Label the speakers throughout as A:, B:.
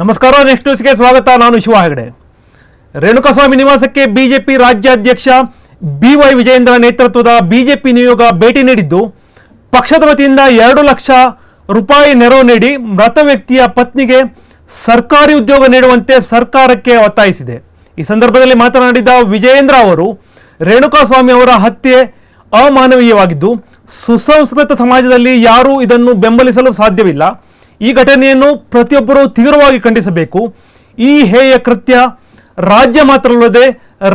A: ನಮಸ್ಕಾರ ನೆಕ್ಸ್ಟ್ ನ್ಯೂಸ್ಗೆ ಸ್ವಾಗತ. ನಾನು ಶಿವ ಹೆಗಡೆ. ರೇಣುಕಾಸ್ವಾಮಿ ನಿವಾಸಕ್ಕೆ ಬಿಜೆಪಿ ರಾಜ್ಯಾಧ್ಯಕ್ಷ ಬಿ ವೈ ವಿಜಯೇಂದ್ರ ನೇತೃತ್ವದ ಬಿಜೆಪಿ ನಿಯೋಗ ಭೇಟಿ ನೀಡಿದ್ದು, ಪಕ್ಷದ ವತಿಯಿಂದ ಎರಡು ಲಕ್ಷ ರೂಪಾಯಿ ನೆರವು ನೀಡಿ ಮೃತ ವ್ಯಕ್ತಿಯ ಪತ್ನಿಗೆ ಸರ್ಕಾರಿ ಉದ್ಯೋಗ ನೀಡುವಂತೆ ಸರ್ಕಾರಕ್ಕೆ ಒತ್ತಾಯಿಸಿದೆ. ಈ ಸಂದರ್ಭದಲ್ಲಿ ಮಾತನಾಡಿದ ವಿಜಯೇಂದ್ರ ಅವರು, ರೇಣುಕಾಸ್ವಾಮಿ ಅವರ ಹತ್ಯೆ ಅಮಾನವೀಯವಾಗಿದ್ದು, ಸುಸಂಸ್ಕೃತ ಸಮಾಜದಲ್ಲಿ ಯಾರೂ ಇದನ್ನು ಬೆಂಬಲಿಸಲು ಸಾಧ್ಯವಿಲ್ಲ. ಈ ಘಟನೆಯನ್ನು ಪ್ರತಿಯೊಬ್ಬರೂ ತೀವ್ರವಾಗಿ ಖಂಡಿಸಬೇಕು. ಈ ಹೇಯ ಕೃತ್ಯ ರಾಜ್ಯ ಮಾತ್ರವಲ್ಲದೆ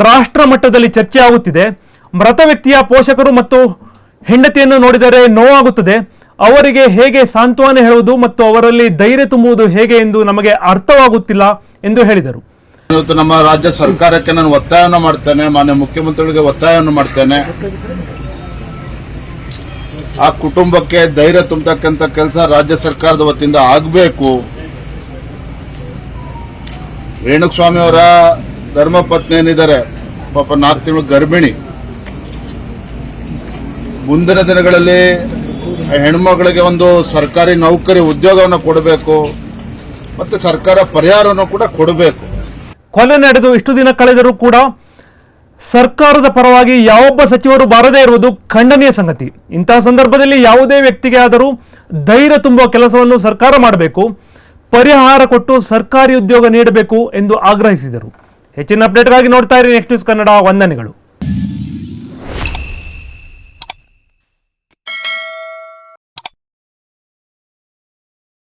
A: ರಾಷ್ಟ್ರ ಮಟ್ಟದಲ್ಲಿ ಚರ್ಚೆ ಆಗುತ್ತಿದೆ. ಮೃತ ವ್ಯಕ್ತಿಯ ಪೋಷಕರು ಮತ್ತು ಹೆಂಡತಿಯನ್ನು ನೋಡಿದರೆ ನೋವಾಗುತ್ತದೆ. ಅವರಿಗೆ ಹೇಗೆ ಸಾಂತ್ವನ ಹೇಳುವುದು ಮತ್ತು ಅವರಲ್ಲಿ ಧೈರ್ಯ ತುಂಬುವುದು ಹೇಗೆ ಎಂದು ನಮಗೆ ಅರ್ಥವಾಗುತ್ತಿಲ್ಲ ಎಂದು ಹೇಳಿದರು.
B: ಇವತ್ತು ನಮ್ಮ ರಾಜ್ಯ ಸರ್ಕಾರಕ್ಕೆ ನಾನು ಒತ್ತಾಯವನ್ನು ಮಾಡ್ತೇನೆ, ಮಾನ್ಯ ಮುಖ್ಯಮಂತ್ರಿಗಳಿಗೆ ಒತ್ತಾಯವನ್ನು ಮಾಡ್ತೇನೆ. ಆ ಕುಟುಂಬಕ್ಕೆ ಧೈರ್ಯ ತುಂಬತಕ್ಕಂಥ ಕೆಲಸ ರಾಜ್ಯ ಸರ್ಕಾರದ ವತಿಯಿಂದ ಆಗಬೇಕು. ರೇಣುಕಸ್ವಾಮಿ ಅವರ ಧರ್ಮಪತ್ನಿ ಏನಿದ್ದಾರೆ? ಪಾಪ ನಾಲ್ಕು ತಿಂಗಳು ಗರ್ಭಿಣಿ. ಮುಂದಿನ ದಿನಗಳಲ್ಲಿ ಹೆಣ್ಮಗಳಿಗೆ ಒಂದು ಸರ್ಕಾರಿ ನೌಕರಿ ಉದ್ಯೋಗವನ್ನು ಕೊಡಬೇಕು. ಮತ್ತೆ ಸರ್ಕಾರ ಪರಿಹಾರವನ್ನು ಕೂಡ ಕೊಡಬೇಕು.
A: ಕೊಲೆ ನಡೆದು ಇಷ್ಟು ದಿನ ಕಳೆದರೂ ಕೂಡ ಸರ್ಕಾರದ ಪರವಾಗಿ ಯಾವೊಬ್ಬ ಸಚಿವರು ಬಾರದೇ ಇರುವುದು ಖಂಡನೀಯ ಸಂಗತಿ. ಇಂತಹ ಸಂದರ್ಭದಲ್ಲಿ ಯಾವುದೇ ವ್ಯಕ್ತಿಗೆ ಆದರೂ ಧೈರ್ಯ ತುಂಬುವ ಕೆಲಸವನ್ನು ಸರ್ಕಾರ ಮಾಡಬೇಕು, ಪರಿಹಾರ ಕೊಟ್ಟು ಸರ್ಕಾರಿ ಉದ್ಯೋಗ ನೀಡಬೇಕು ಎಂದು ಆಗ್ರಹಿಸಿದರು. ಹೆಚ್ಚಿನ ಅಪ್ಡೇಟ್ಗಾಗಿ ನೋಡ್ತಾ ಇರಿ ನೆಕ್ಸ್ಟ್ ನ್ಯೂಸ್ ಕನ್ನಡ ವಂದನೆಗಳು.